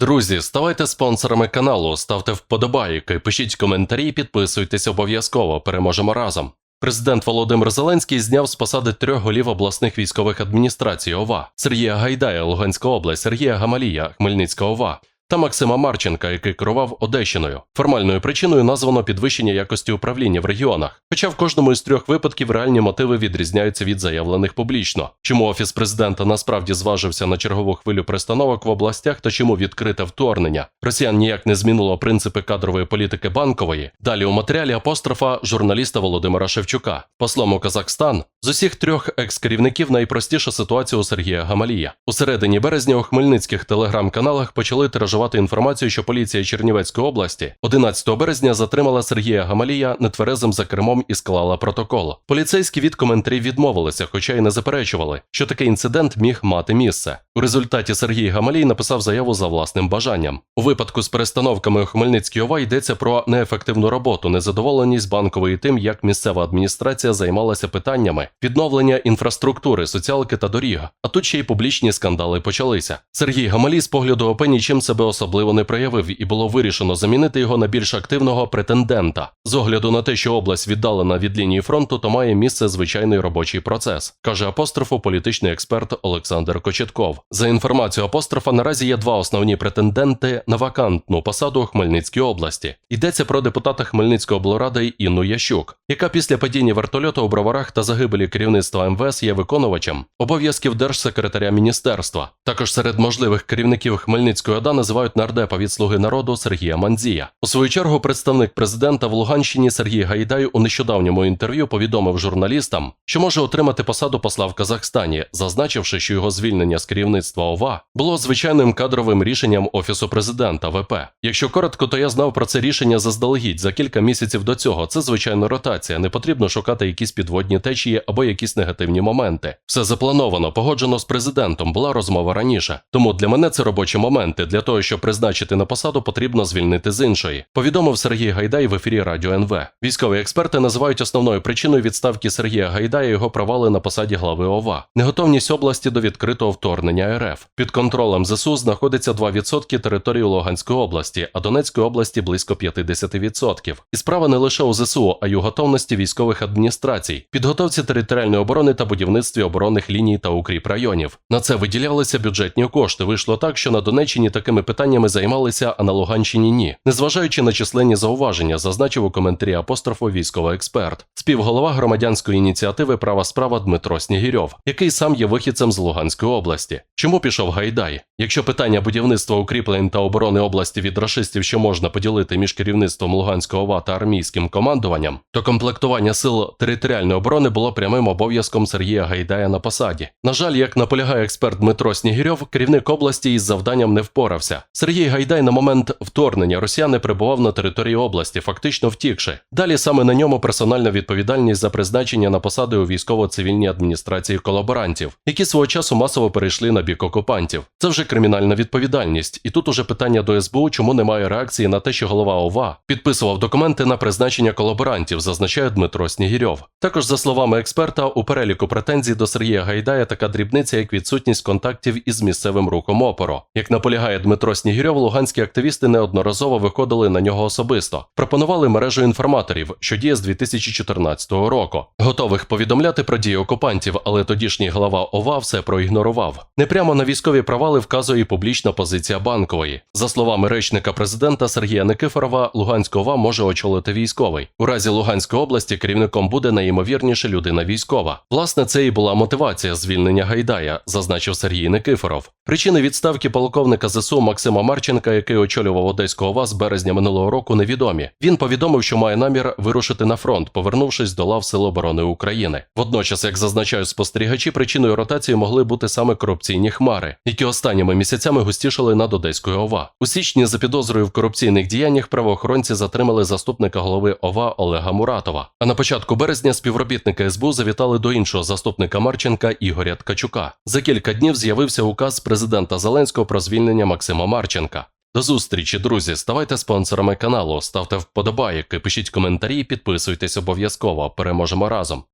Друзі, ставайте спонсорами каналу, ставте вподобайки, пишіть коментарі, підписуйтесь обов'язково. Переможемо разом. Президент Володимир Зеленський зняв з посади трьох голів обласних військових адміністрацій ОВА Сергія Гайдая, Луганська область, Сергія Гамалія, Хмельницька ОВА та Максима Марченка, який керував Одещиною. Формальною причиною названо підвищення якості управління в регіонах. Хоча в кожному із трьох випадків реальні мотиви відрізняються від заявлених публічно. Чому офіс президента насправді зважився на чергову хвилю пристановок в областях та чому відкрите вторгнення? Росіян ніяк не змінило принципи кадрової політики банкової. Далі у матеріалі апострофа журналіста Володимира Шевчука. Послом у Казахстан з усіх трьох екс-керівників найпростіша ситуація у Сергія Гамалія. У середині березня у хмельницьких телеграм-каналах почали тиражувати інформацію, що поліція Чернівецької області 11 березня затримала Сергія Гамалія нетверезим за кермом і склала протокол. Поліцейські від коментарів відмовилися, хоча й не заперечували, що такий інцидент міг мати місце. У результаті Сергій Гамалій написав заяву за власним бажанням. У випадку з перестановками у Хмельницькій ОВА йдеться про неефективну роботу, незадоволеність банкової тим, як місцева адміністрація займалася питаннями відновлення інфраструктури, соціалки та доріг. А тут ще й публічні скандали почалися. Сергій Гамалій з погляду ОП нічим себе особливо не проявив, і було вирішено замінити його на більш активного претендента. З огляду на те, що область віддалена від лінії фронту, то має місце звичайний робочий процес, каже апострофу політичний експерт Олександр Кочетков. За інформацією апострофа, наразі є два основні претенденти на вакантну посаду у Хмельницькій області. Йдеться про депутата Хмельницької облради Інну Ящук, яка після падіння вертольоту у броварах та загибелі керівництва МВС є виконувачем обов'язків держсекретаря міністерства. Також серед можливих керівників Хмельницької ОДА називають нардепа від слуги народу Сергія Мандзія. У свою чергу представник президента в Луганщині Сергій Гайдай у нещодавньому інтерв'ю повідомив журналістам, що може отримати посаду посла в Казахстані, зазначивши, що його звільнення з керівництва ОВА було звичайним кадровим рішенням офісу президента ВП. Якщо коротко, то я знав про це рішення заздалегідь за кілька місяців до цього. Це звичайно ротація. Не потрібно шукати якісь підводні течії або якісь негативні моменти. Все заплановано, погоджено з президентом. Була розмова раніше. Тому для мене це робочі моменти. Для того, щоб призначити на посаду, потрібно звільнити з іншої. Повідомив Сергій Гайдай в ефірі Радіо НВ. Військові експерти називають основною причиною відставки Сергія Гайдая його провали на посаді глави ОВА, неготовність області до відкритого вторгнення РФ. Під контролем ЗСУ знаходиться 2% території Луганської області, а Донецької області близько 50%. І справа не лише у ЗСУ, а й у готовності військових адміністрацій, підготовці територіальної оборони та будівництві оборонних ліній та укріп районів. На це виділялися бюджетні кошти. Вийшло так, що на Донеччині такими питаннями займалися, а на Луганщині ні. Незважаючи на численні зауваження, зазначив у коментарі апострофу військовий експерт, співголова громадянської ініціативи Права справа Дмитро Снігірьов, який сам є вихідцем з Луганської області. Чому пішов Гайдай? Якщо питання будівництва укріплень та оборони області від рашистів, що можна поділити між керівництвом Луганського ОВА та армійським командуванням, то комплектування сил територіальної оборони було прямим обов'язком Сергія Гайдая на посаді. На жаль, як наполягає експерт Дмитро Снігірьов, керівник області із завданням не впорався. Сергій Гайдай на момент вторгнення росіян не перебував на території області, фактично втікши. Далі саме на ньому персональна відповідальність за призначення на посади у військово-цивільній адміністрації колаборантів, які свого часу масово перейшли на бік окупантів. Це вже кримінальна відповідальність, і тут уже питання до СБУ, чому немає реакції на те, що голова ОВА підписував документи на призначення колаборантів, зазначає Дмитро Снігірьов. Також, за словами експерта, у переліку претензій до Сергія Гайдая така дрібниця, як відсутність контактів із місцевим рухом опору. Як наполягає Дмитро Снігірьов, луганські активісти неодноразово виходили на нього особисто, пропонували мережу інформаторів, що діє з 2014 року, готових повідомляти про дії окупантів, але тодішній глава ОВА все проігнорував. Непрямо на військові провали вказує публічна позиція банкової. За словами речника президента Сергія Никифорова, Луганська ОВА може очолити військовий. У разі Луганської області керівником буде найімовірніше людина військова. Власне, це і була мотивація звільнення Гайдая, зазначив Сергій Никифоров. Причини відставки полковника ЗСУ Максима Марченка, який очолював Одеську ОВА з березня минулого року, невідомі. Він повідомив, що має намір вирушити на фронт, повернувшись до лав Сил оборони України. Водночас, як зазначають спостерігачі, причиною ротації могли бути саме корупційні хмари, які останніми місяцями густішали над Одеською ОВА. У січні за підозрою в корупційних діяннях правоохоронці затримали заступника голови ОВА Олега Муратова. А на початку березня співробітники СБУ завітали до іншого заступника Марченка Ігоря Ткачука. За кілька днів з'явився указ президента Зеленського про звільнення Максима Марченка. До зустрічі, друзі. Ставайте спонсорами каналу, ставте вподобайки, пишіть коментарі, підписуйтесь обов'язково. Переможемо разом.